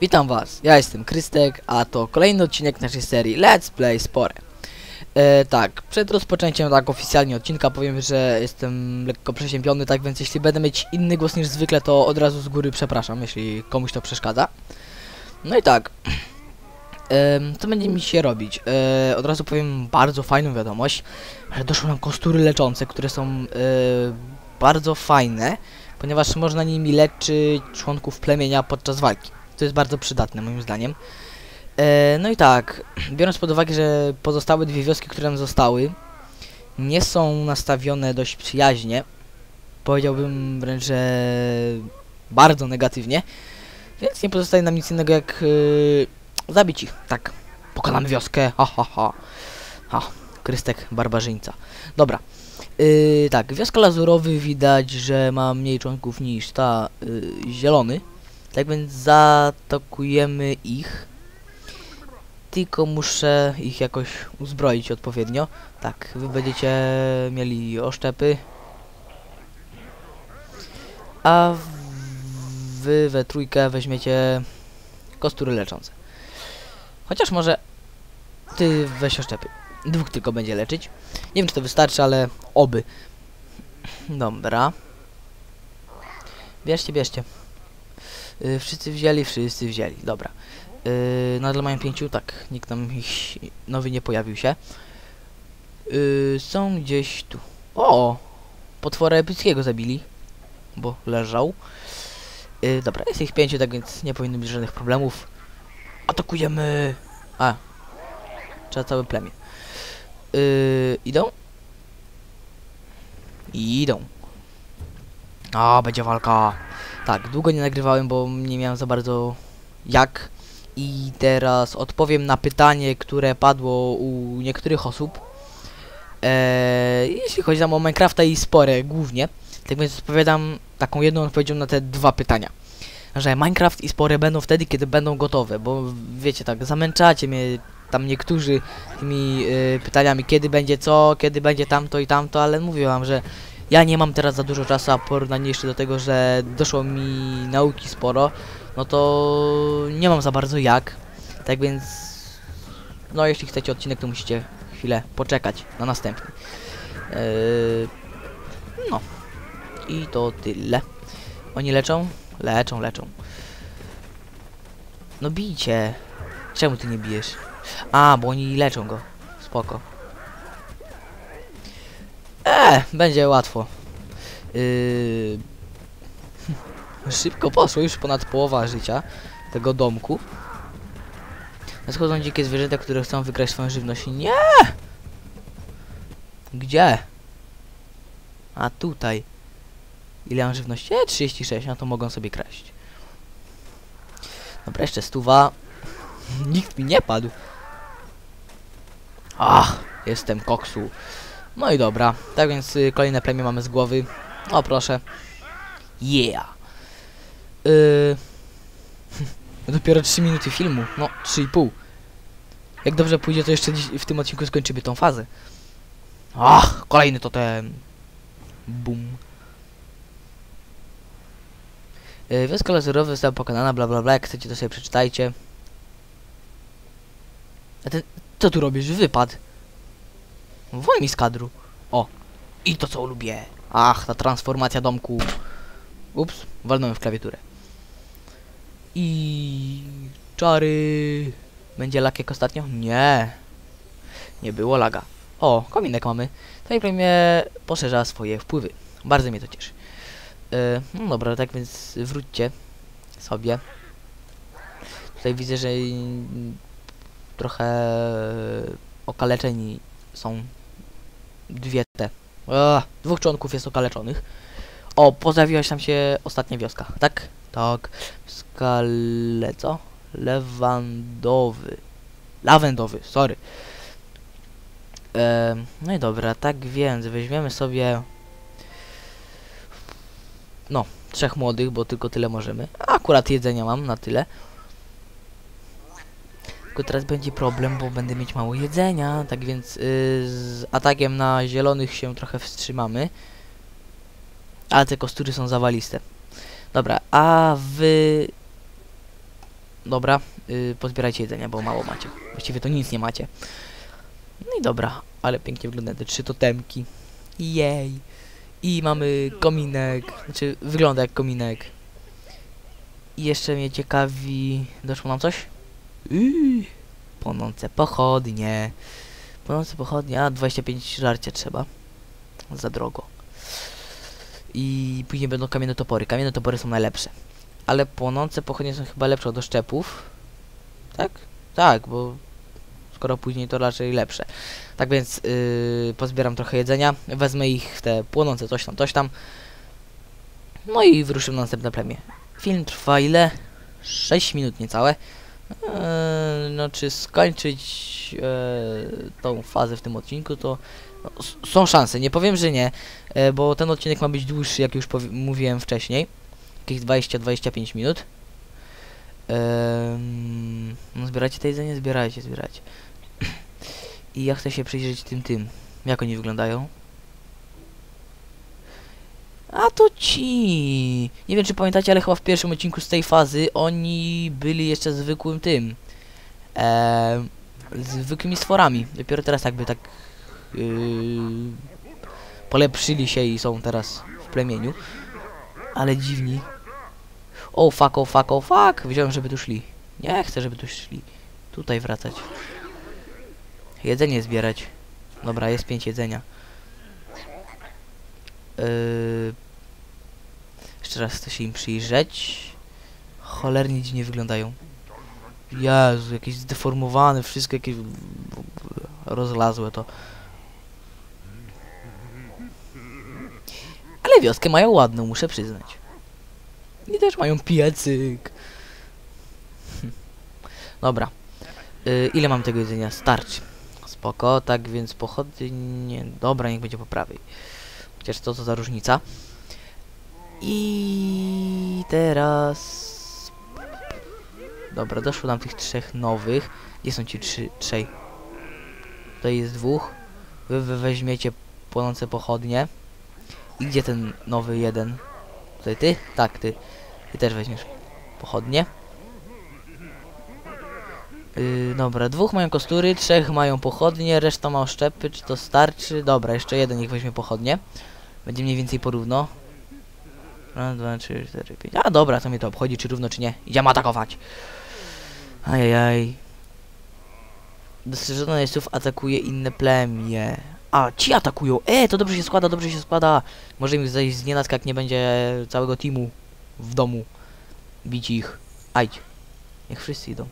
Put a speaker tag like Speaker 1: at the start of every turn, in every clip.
Speaker 1: Witam was, ja jestem Krystek, a to kolejny odcinek naszej serii Let's Play Spore. E, tak, przed rozpoczęciem tak oficjalnie odcinka powiem, że jestem lekko przeziębiony, tak więc jeśli będę mieć inny głos niż zwykle, to od razu z góry przepraszam, jeśli komuś to przeszkadza. No i tak, em, co będzie mi się robić? E, od razu powiem bardzo fajną wiadomość, że doszły nam kostury leczące, które są e, bardzo fajne, ponieważ można nimi leczyć członków plemienia podczas walki. To jest bardzo przydatne moim zdaniem. E, no i tak, biorąc pod uwagę, że pozostałe dwie wioski, które nam zostały, nie są nastawione dość przyjaźnie, powiedziałbym wręcz, że bardzo negatywnie, więc nie pozostaje nam nic innego jak e, zabić ich. Tak, pokonamy wioskę, ha ha ha. Ha, Krystek barbarzyńca. Dobra. Yy, tak, wioska Lazurowy widać, że ma mniej członków niż ta yy, zielony. Tak więc zaatakujemy ich. Tylko muszę ich jakoś uzbroić odpowiednio. Tak, wy będziecie mieli oszczepy. A wy we trójkę weźmiecie kostury leczące. Chociaż może ty weź oszczepy. Dwóch tylko będzie leczyć. Nie wiem czy to wystarczy, ale oby. Dobra. Bierzcie, bierzcie. Y, wszyscy wzięli, wszyscy wzięli. Dobra. Y, nadal mają pięciu, tak. Nikt tam ich nowy nie pojawił się. Y, są gdzieś tu. O! Potwora epickiego zabili. Bo leżał. Y, dobra, jest ich pięciu, tak więc nie powinno być żadnych problemów. Atakujemy! A. Trzeba całe plemię. Y, idą? Idą. A, będzie walka. Tak, długo nie nagrywałem, bo nie miałem za bardzo jak. I teraz odpowiem na pytanie, które padło u niektórych osób. Eee, jeśli chodzi o Minecrafta i spore głównie. Tak więc odpowiadam taką jedną odpowiedzią na te dwa pytania. Że Minecraft i spore będą wtedy, kiedy będą gotowe, bo wiecie tak, zamęczacie mnie tam niektórzy tymi y, pytaniami, kiedy będzie co, kiedy będzie tamto i tamto, ale mówię wam, że ja nie mam teraz za dużo czasu, a porównanie jeszcze do tego, że doszło mi nauki sporo, no to nie mam za bardzo jak. Tak więc, no jeśli chcecie odcinek, to musicie chwilę poczekać na następny. Yy, no. I to tyle. Oni leczą? Leczą, leczą. No bijcie. Czemu ty nie bijesz? A, bo oni leczą go. Spoko. E, będzie łatwo. Yy... Szybko poszło, już ponad połowa życia tego domku. Nadchodzą dzikie zwierzęta, które chcą wykraść swoją żywność. Nie! Gdzie? A tutaj. Ile mam żywności? E, 36, no to mogą sobie kraść. Dobra, jeszcze stuwa. Nikt mi nie padł. Ach, jestem koksu. No i dobra, tak więc y, kolejne plemię mamy z głowy. O proszę. Yeah. Yy... Dopiero 3 minuty filmu. No, 3,5. Jak dobrze pójdzie, to jeszcze w tym odcinku skończymy tą fazę. Ach, kolejny to ten. Bum. Yy, wioska laserowa została pokonana, bla bla bla. Jak chcecie, to sobie przeczytajcie. A ten, co tu robisz? Wypad. Woń mi z kadru. O. I to co lubię. Ach, ta transformacja domku. Ups, walnąłem w klawiaturę. I czary. Będzie lag jak ostatnio? Nie. Nie było laga. O, kominek mamy. Tutaj premie poszerza swoje wpływy. Bardzo mnie to cieszy. Yy, no dobra, tak więc wróćcie sobie. Tutaj widzę, że trochę okaleczeni są dwie te. Ach, dwóch członków jest okaleczonych. O, pojawiła się tam się ostatnia wioska, tak? Tak. Skale, co? Lewandowy. Lawendowy, sorry. No i dobra, tak więc weźmiemy sobie... No, trzech młodych, bo tylko tyle możemy. Akurat jedzenia mam na tyle. Tylko teraz będzie problem, bo będę mieć mało jedzenia, tak więc yy, z atakiem na zielonych się trochę wstrzymamy. Ale te kostury są zawaliste. Dobra, a wy dobra, yy, pozbierajcie jedzenia, bo mało macie. Właściwie to nic nie macie. No i dobra, ale pięknie wyglądają te trzy totemki. Jej. I mamy kominek, znaczy wygląda jak kominek. I jeszcze mnie ciekawi... Doszło nam coś? Yy, płonące pochodnie. Płonące pochodnie, a 25 żarcia trzeba. Za drogo. I później będą kamienne topory. Kamienne topory są najlepsze. Ale płonące pochodnie są chyba lepsze od oszczepów. Tak? Tak, bo skoro później to raczej lepsze. Tak więc yy, pozbieram trochę jedzenia, wezmę ich w te płonące coś tam, coś tam. No i wyruszę na następne plemię. Film trwa ile? 6 minut niecałe. Eee, no czy skończyć eee, tą fazę w tym odcinku, to no, są szanse, nie powiem, że nie, e, bo ten odcinek ma być dłuższy, jak już mówiłem wcześniej. Jakieś 20-25 minut. Ehm, no zbierajcie te jedzenie, zbierajcie, zbierajcie. I ja chcę się przyjrzeć tym, tym. Jak oni wyglądają? A to ci. Nie wiem czy pamiętacie, ale chyba w pierwszym odcinku z tej fazy oni byli jeszcze zwykłym tym. Ehm, zwykłymi stworami. Dopiero teraz jakby tak yy, polepszyli się i są teraz w plemieniu. Ale dziwni. O fuck, o fuck, o fuck. Wiedziałem, żeby tu szli. Nie chcę, żeby tu szli. Tutaj wracać. Jedzenie zbierać. Dobra, jest pięć jedzenia. Yy... Jeszcze raz chcę się im przyjrzeć. Cholernie dziwnie wyglądają. Jezu, jakieś zdeformowane, wszystko jakieś rozlazłe to. Ale wioskę mają ładną, muszę przyznać. I też mają piecyk. Dobra. Y, ile mam tego jedzenia? Starczy. Spoko, tak więc pochodnie... Dobra, niech będzie po prawej. Chociaż to co za różnica. I teraz... Dobra, doszło nam tych trzech nowych. Gdzie są ci trzy, trzej? Tutaj jest dwóch. Wy, wy weźmiecie płonące pochodnie. I gdzie ten nowy jeden? Tutaj ty? Tak, ty. Ty też weźmiesz pochodnie. Yy, dobra, dwóch mają kostury, trzech mają pochodnie, reszta ma oszczepy, czy to starczy? Dobra, jeszcze jeden niech weźmie pochodnie. Będzie mniej więcej porówno. Raz, dwa, trzy, cztery, pięć. A dobra, to mnie to obchodzi, czy równo, czy nie. Idziemy atakować. Ajajaj. Dostrzeżono jeźdźców atakuje inne plemię. A, ci atakują. E, to dobrze się składa, dobrze się składa. Może im zejść z nienacka, jak nie będzie całego teamu w domu. Bić ich. Ajdź. Niech wszyscy idą.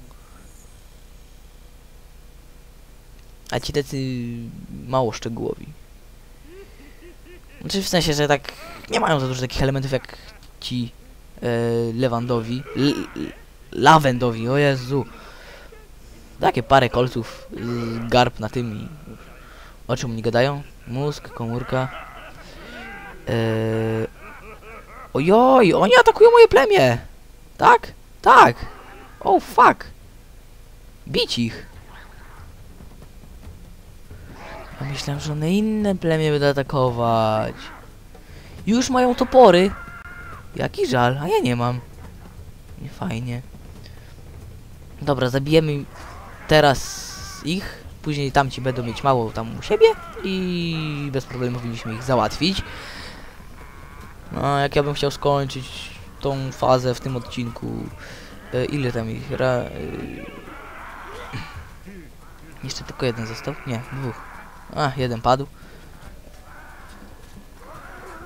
Speaker 1: A ci tacy mało szczegółowi. Znaczy w sensie, że tak nie mają za dużo takich elementów jak ci e, Lewandowi. Lawendowi, o Jezu. Takie parę kolców, y, garb na tym i o czym oni gadają? Mózg, komórka. Eee... Ojoj, oni atakują moje plemię! Tak? Tak! Oh fuck! Bić ich! Ja myślałem, że one inne plemię będą atakować. Już mają topory! Jaki żal, a ja nie mam. Nie fajnie. Dobra, zabijemy teraz ich. Później tamci będą mieć mało tam u siebie i bez problemu powinniśmy ich załatwić. No, jak ja bym chciał skończyć tą fazę w tym odcinku. E, ile tam ich? Ra, e, jeszcze tylko jeden został? Nie, dwóch. A, jeden padł.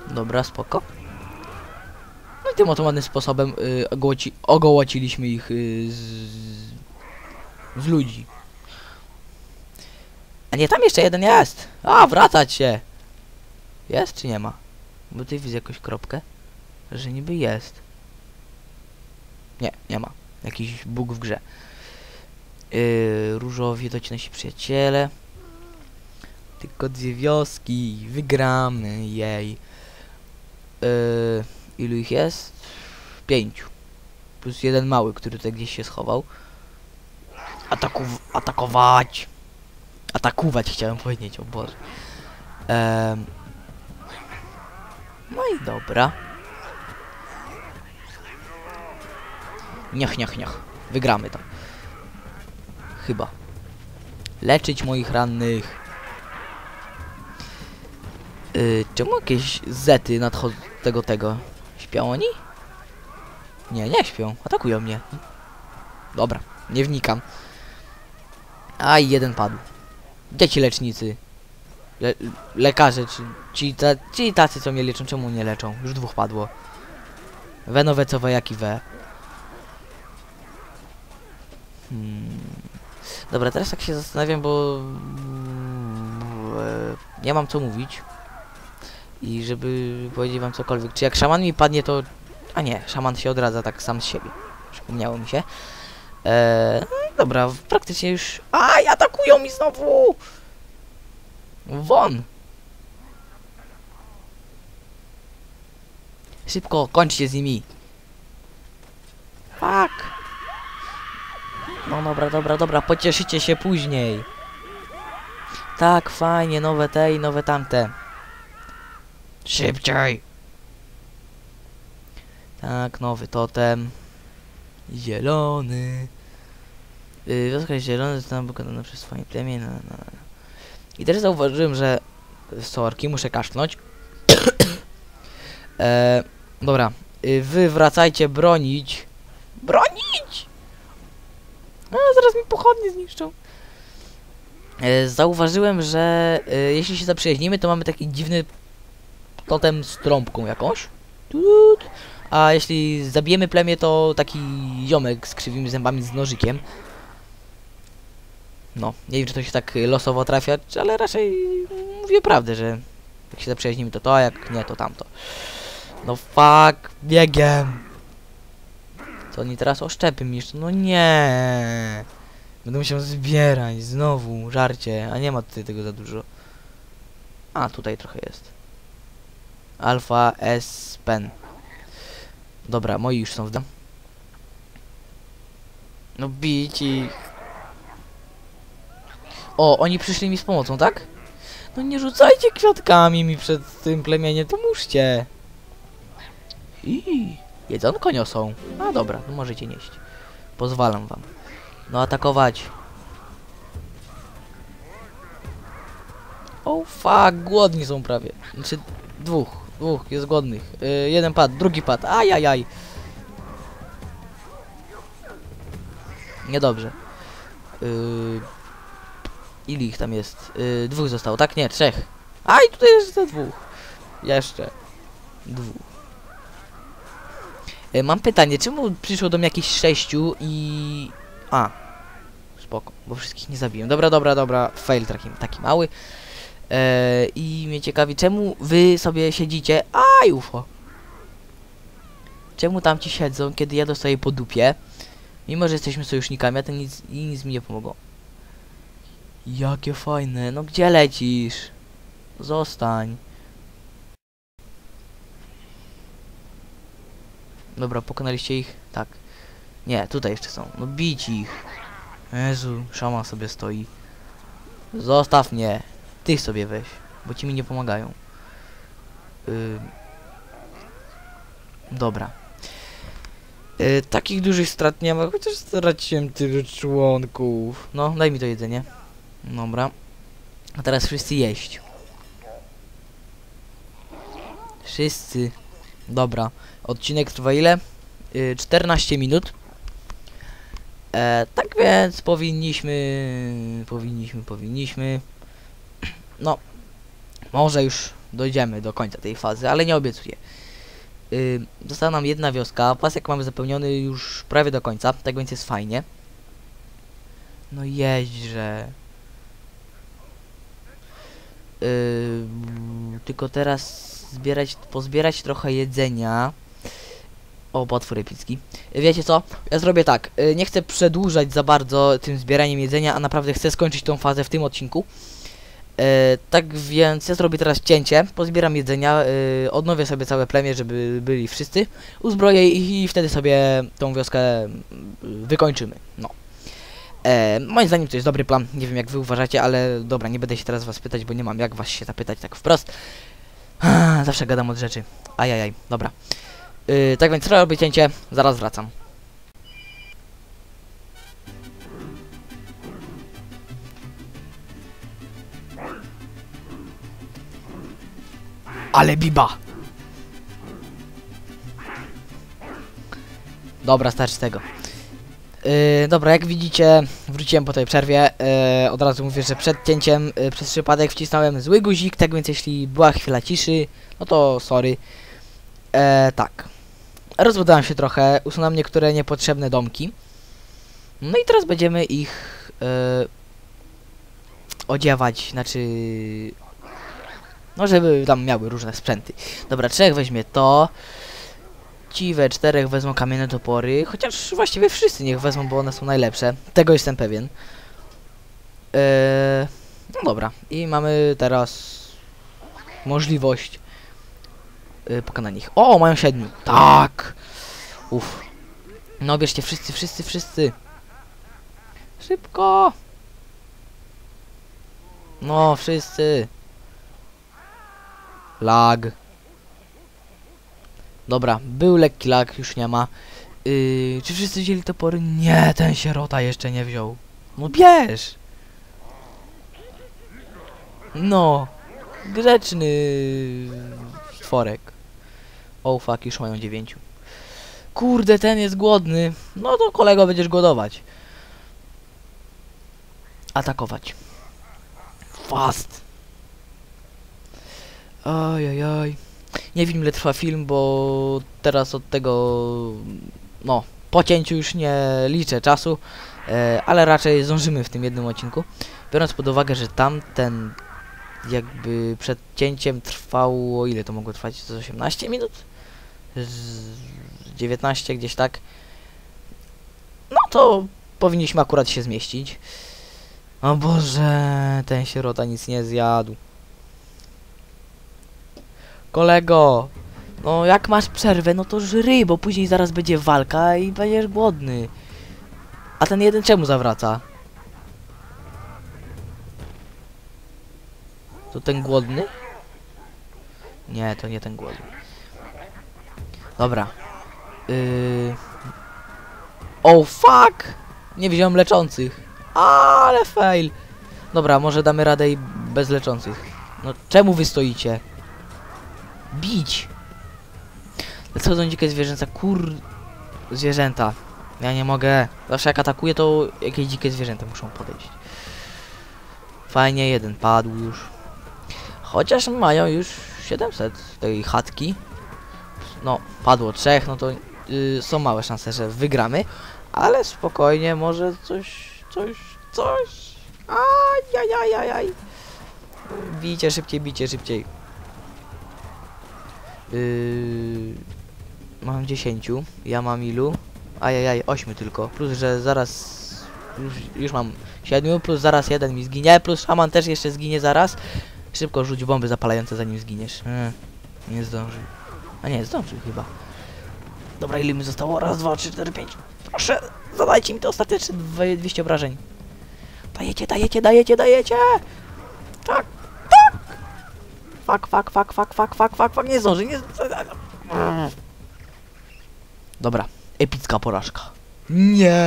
Speaker 1: Dobra, spoko. No i tym oto ładnym sposobem y, ogołoci, ogołociliśmy ich y, z, z ludzi. A nie, tam jeszcze jeden jest! A, wracać się! Jest czy nie ma? Bo tutaj widzę jakąś kropkę, że niby jest. Nie, nie ma. Jakiś bóg w grze. Yy, różowi to ci nasi przyjaciele. Tylko dwie wioski. Wygramy, jej. Yy, ilu ich jest? Pięciu. Plus jeden mały, który tutaj gdzieś się schował. Atakow atakować! Atakować chciałem powiedzieć, o Boże. Em, no i dobra. Niach, niach, niach. Wygramy to. Chyba. Leczyć moich rannych. Yy, czemu jakieś zety nadchodzą tego tego? Śpią oni? Nie, nie śpią. Atakują mnie. Dobra, nie wnikam. Aj, jeden padł. Gdzie ci lecznicy? Le lekarze, czy ci, ta ci tacy, co mnie leczą, czemu nie leczą? Już dwóch padło. Wenowe co we, jak i we. Hmm. Dobra, teraz tak się zastanawiam, bo mm, e, nie mam co mówić. I żeby powiedzieć wam cokolwiek. Czy jak szaman mi padnie, to... A nie, szaman się odradza tak sam z siebie. Przypomniało mi się. Eee, dobra, praktycznie już... Aj, atakują mi znowu! Won! Szybko, kończcie z nimi. Fuck! No dobra, dobra, dobra, pocieszycie się później. Tak, fajnie, nowe te i nowe tamte. Szybciej! Tak, nowy totem. Zielony. Yy, wioska jest zielona, została pokonana przez swoje plemię. Na, na. I też zauważyłem, że sorki, muszę kaszlnąć. e, dobra, yy, wy wracajcie bronić. Bronić! A, zaraz mi pochodnie zniszczą. E, zauważyłem, że e, jeśli się zaprzyjaźnimy, to mamy taki dziwny totem z trąbką jakąś. A jeśli zabijemy plemię, to taki ziomek z krzywymi zębami z nożykiem. No, nie wiem, czy to się tak losowo trafia, ale raczej mówię prawdę, że jak się zaprzyjaźnimy, to to, a jak nie, to tamto. No fuck, biegiem. Co oni teraz oszczepy mi jeszcze? No nie. Będę musiał zbierać znowu, żarcie, a nie ma tutaj tego za dużo. A, tutaj trochę jest. Alfa S Pen. Dobra, moi już są w dom. No bić ich. O, oni przyszli mi z pomocą, tak? No nie rzucajcie kwiatkami mi przed tym plemieniem, to muszcie. I jedzonko niosą. A dobra, no możecie nieść. Pozwalam wam. No atakować. O fuck, głodni są prawie. Znaczy dwóch, dwóch jest głodnych. Yy, jeden pad, drugi pad. Ajajaj. Niedobrze. Yy, ile ich tam jest? Yy, dwóch zostało, tak? Nie, trzech. Aj, tutaj jest jeszcze dwóch. Jeszcze. Dwóch. Yy, mam pytanie, czemu przyszło do mnie jakieś sześciu i... A. Spoko, bo wszystkich nie zabiłem. Dobra, dobra, dobra. Fail taki, taki mały. E, I mnie ciekawi, czemu wy sobie siedzicie... Aj, UFO! Czemu tam ci siedzą, kiedy ja dostaję po dupie? Mimo, że jesteśmy sojusznikami, a to nic, i nic mi nie pomogło. Jakie fajne. No gdzie lecisz? Zostań. Dobra, pokonaliście ich? Tak. Nie, tutaj jeszcze są. No bić ich. Jezu, szaman sobie stoi. Zostaw mnie. Ty sobie weź, bo ci mi nie pomagają. Dobra. Yy, takich dużych strat nie ma, chociaż straciłem tylu członków. No, daj mi to jedzenie. Dobra. A teraz wszyscy jeść. Wszyscy. Dobra. Odcinek trwa ile? Yy, 14 minut. E, tak więc powinniśmy, powinniśmy, powinniśmy. No, może już dojdziemy do końca tej fazy, ale nie obiecuję. Yy, została nam jedna wioska, pasek mamy zapełniony już prawie do końca, tak więc jest fajnie. No jeźdźże. Yy, tylko teraz zbierać, pozbierać trochę jedzenia. O, potwór epicki. Wiecie co? Ja zrobię tak. y, Nie chcę przedłużać za bardzo tym zbieraniem jedzenia, a naprawdę chcę skończyć tą fazę w tym odcinku. E, tak więc ja zrobię teraz cięcie, pozbieram jedzenia, e, odnowię sobie całe plemię, żeby byli wszyscy, uzbroję ich i wtedy sobie tą wioskę mm, wykończymy. No. E, moim zdaniem to jest dobry plan, nie wiem jak wy uważacie, ale dobra, nie będę się teraz was pytać, bo nie mam jak was się zapytać tak wprost. Zawsze gadam od rzeczy. Ajajaj, dobra. E, tak więc robię cięcie, zaraz wracam. Ale biba! Dobra, starczy tego. Yy, dobra, jak widzicie, wróciłem po tej przerwie. Yy, od razu mówię, że przed cięciem yy, przez przypadek wcisnąłem zły guzik, tak więc jeśli była chwila ciszy, no to sorry. E, tak. Rozbudowałem się trochę, usunąłem niektóre niepotrzebne domki. No i teraz będziemy ich e, odziewać, znaczy... No, żeby tam miały różne sprzęty. Dobra, trzech weźmie to. Ci we czterech wezmą kamienne topory, chociaż właściwie wszyscy niech wezmą, bo one są najlepsze. Tego jestem pewien. Eee, no dobra, i mamy teraz możliwość yy, pokonania ich. O, mają siedmiu. Tak! Uff. No bierzcie wszyscy, wszyscy, wszyscy. Szybko! No, wszyscy. Lag. Dobra, był lekki lag, już nie ma. Yy, czy wszyscy wzięli topory? Nie, ten sierota jeszcze nie wziął. No bierz! No, grzeczny stworek. Oh fuck, już mają dziewięciu. Kurde, ten jest głodny. No to kolego będziesz głodować. Atakować. Fast. Ojojoj. Nie wiem ile trwa film, bo teraz od tego, no, po cięciu już nie liczę czasu, e, ale raczej zdążymy w tym jednym odcinku. Biorąc pod uwagę, że tamten jakby przed cięciem trwało, ile to mogło trwać? Z 18 minut? Z 19 gdzieś tak. No to powinniśmy akurat się zmieścić. O Boże, ten sierota nic nie zjadł. Kolego, no jak masz przerwę, no to żry, bo później zaraz będzie walka i będziesz głodny. A ten jeden czemu zawraca? To ten głodny? Nie, to nie ten głodny. Dobra. Yy... Oh fuck! Nie wziąłem leczących. Ale fail. Dobra, może damy radę i bez leczących. No czemu wy stoicie? Bić! Są dzikie zwierzęta? Kur... Zwierzęta. Ja nie mogę. Zawsze jak atakuję, to jakieś dzikie zwierzęta muszą podejść. Fajnie, jeden padł już. Chociaż mają już 700 tej chatki. No, padło trzech, no to yy, są małe szanse, że wygramy. Ale spokojnie, może coś, coś, coś. Ajajajajaj. Bijcie szybciej, bijcie szybciej. Yy, mam 10, ja mam ilu? Ajajaj, 8 tylko. Plus, że zaraz już, już mam 7, plus zaraz jeden mi zginie, plus szaman też jeszcze zginie zaraz. Szybko rzuć bomby zapalające zanim zginiesz. Hmm, nie zdążył. A nie, zdążył chyba. Dobra, ile mi zostało? Raz, dwa, trzy, cztery, pięć. Proszę, zadajcie mi to ostateczne 200 obrażeń. Dajecie, dajecie, dajecie, dajecie! Tak! Fuck, fuck, fuck, fuck, fuck, fuck, fuck, fuck, nie zdąży, nie Dobra, epicka porażka. Nie.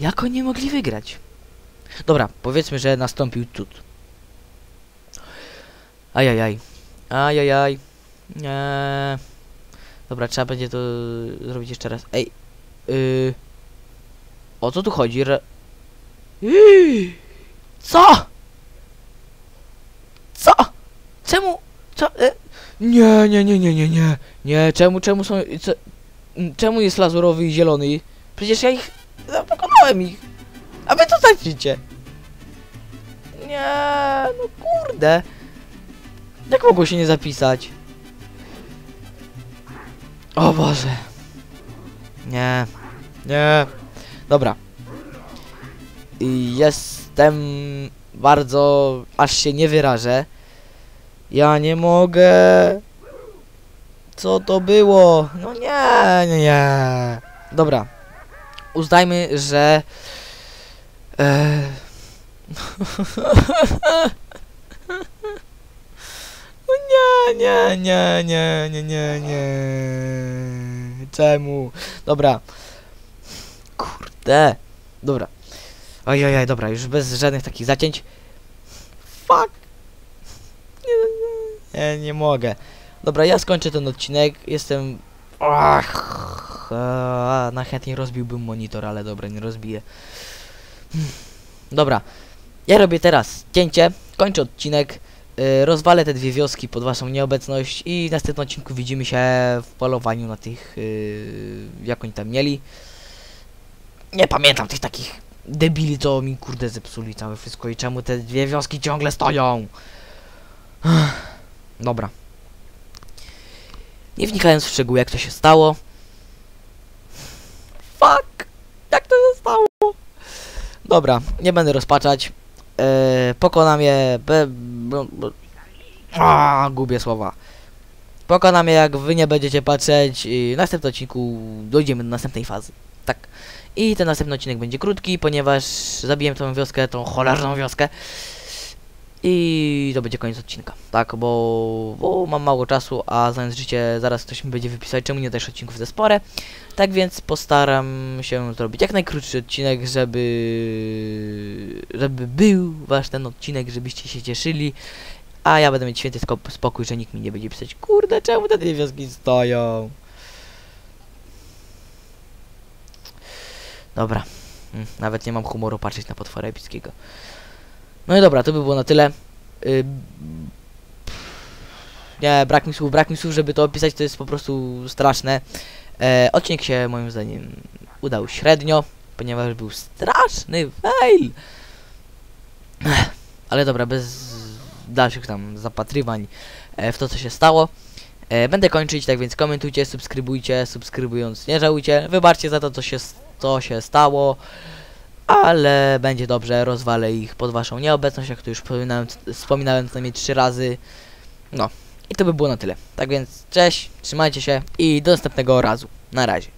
Speaker 1: Jak oni mogli wygrać? Dobra, powiedzmy, że nastąpił cud. Ajajaj. Ajajaj. Nie. Dobra, trzeba będzie to zrobić jeszcze raz. Ej. Yy. O co tu chodzi? Re... Yy. Co? Co? Czemu? Co? E? Nie, nie, nie, nie, nie, nie. Nie, czemu, czemu są... Co? Czemu jest lazurowy i zielony? Przecież ja ich... Ja pokonałem ich. A wy co tracicie? Nie, no kurde. Jak mogło się nie zapisać? O Boże. Nie. Nie. Dobra. I jestem bardzo... aż się nie wyrażę. Ja nie mogę. Co to było? No nie, nie, nie. Dobra. Uznajmy, że... E... No nie, nie, nie, nie, nie, nie, nie. Czemu? Dobra. Kurde. Dobra. Ojojoj, dobra, już bez żadnych takich zacięć. Fuck! Nie, nie, nie mogę. Dobra, ja skończę ten odcinek. Jestem... Ach, a, najchętniej rozbiłbym monitor, ale dobra, nie rozbiję. Dobra, ja robię teraz cięcie, kończę odcinek, y, rozwalę te dwie wioski pod waszą nieobecność i w następnym odcinku widzimy się w polowaniu na tych, y, jak oni tam mieli. Nie pamiętam tych takich debili, co mi kurde zepsuli całe wszystko i czemu te dwie wioski ciągle stoją. Dobra. Nie wnikając w szczegóły, jak to się stało. Fuck! Jak to się stało? Dobra, nie będę rozpaczać. Eee, pokonam je. Be. A, gubię słowa. Pokonam je, jak wy nie będziecie patrzeć. I w następnym odcinku dojdziemy do następnej fazy. Tak. I ten następny odcinek będzie krótki, ponieważ zabiłem tą wioskę, tą cholerną wioskę. I to będzie koniec odcinka, tak, bo, bo mam mało czasu, a znając życie, zaraz ktoś mi będzie wypisać, czemu nie też odcinków ze spore. Tak więc postaram się zrobić jak najkrótszy odcinek, żeby, żeby był wasz ten odcinek, żebyście się cieszyli. A ja będę mieć święty spokój, że nikt mi nie będzie pisać, kurde, czemu te dwie wioski stoją? Dobra, Mm, nawet nie mam humoru patrzeć na potwora epickiego. No i dobra, to by było na tyle. Yy, nie, brak mi słów, brak mi słów, żeby to opisać, to jest po prostu straszne. E, odcinek się moim zdaniem udał średnio, ponieważ był straszny fail. Ale dobra, bez dalszych tam zapatrywań e, w to, co się stało. E, będę kończyć, tak więc komentujcie, subskrybujcie, subskrybując nie żałujcie. Wybaczcie za to, co się, co się stało ale będzie dobrze, rozwalę ich pod waszą nieobecność, jak to już wspominałem, wspominałem co najmniej trzy razy. No, i to by było na tyle. Tak więc, cześć, trzymajcie się i do następnego razu. Na razie.